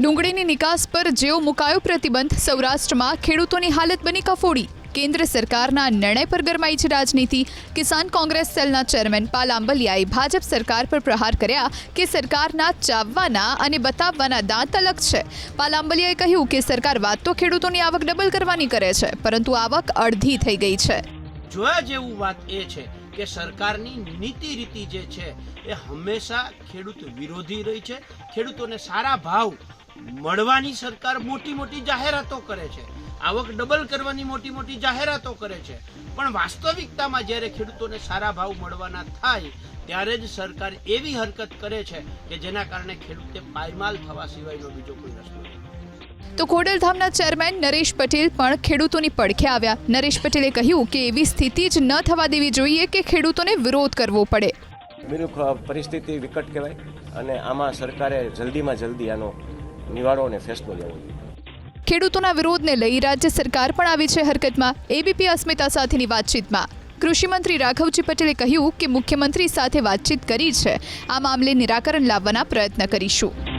ડુંગળીની નિકાસ પર જેવો મુકાયો પ્રતિબંધ, સૌરાષ્ટ્રમાં ખેડૂતોની હાલત બની કફોડી. કેન્દ્ર સરકારના નિર્ણય પર ગરમાઈ છે રાજનીતિ. કિસાન કોંગ્રેસ સેલના ચેરમેન પાલ આંબલિયાએ ભાજપ સરકાર પર પ્રહાર કર્યા કે સરકારના ચાવવાના અને બતાવવાના દાંત અલગ છે. પાલ આંબલિયાએ કહ્યું કે સરકાર વાત તો ખેડૂતોની આવક ડબલ કરવાની કરે છે, પરંતુ આવક અડધી થઈ ગઈ છે. જોયા જેવું વાત એ છે કે સરકારની નીતિ રીતિ જે છે એ હંમેશા ખેડૂત વિરોધી રહી છે. ખેડૂતોને સારા ભાવ મળવાની સરકાર મોટી મોટી જાહેરાતો કરે છે. આવક ડબલ કરવાની મોટી મોટી જાહેરાતો કરે છે. પણ વાસ્તવિકતામાં જ્યારે ખેડૂતોને સારા ભાવ મળવાના થાય ત્યારે જ સરકાર એવી હરકત કરે છે કે જેના કારણે ખેડૂતે પાયમાલ થવા સિવાયનો બીજો કોઈ રસ્તો નથી. તો ખોડલધામના ચેરમેન નરેશ પટેલ પણ ખેડૂતોની પડખે આવ્યા. નરેશ પટેલે કહ્યું કે એવી સ્થિતિ જ ન થવા દેવી જોઈએ કે ખેડૂતોને વિરોધ કરવો પડે. પરિસ્થિતિ વિકટ કહેવાય અને આમાં સરકારે જલ્દીમાં જલ્દી આનો નિવારો અને ફેસલો લેવો ખેડૂતોના વિરોધને લઈ રાજ્ય સરકાર પણ આવી છે હરકતમાં. એબીપી અસ્મિતા સાથેની વાતચીતમાં કૃષિમંત્રી રાઘવજી પટેલે કહ્યું કે મુખ્યમંત્રી સાથે વાતચીત કરી છે. આ મામલે નિરાકરણ લાવવાના પ્રયત્ન કરીશું.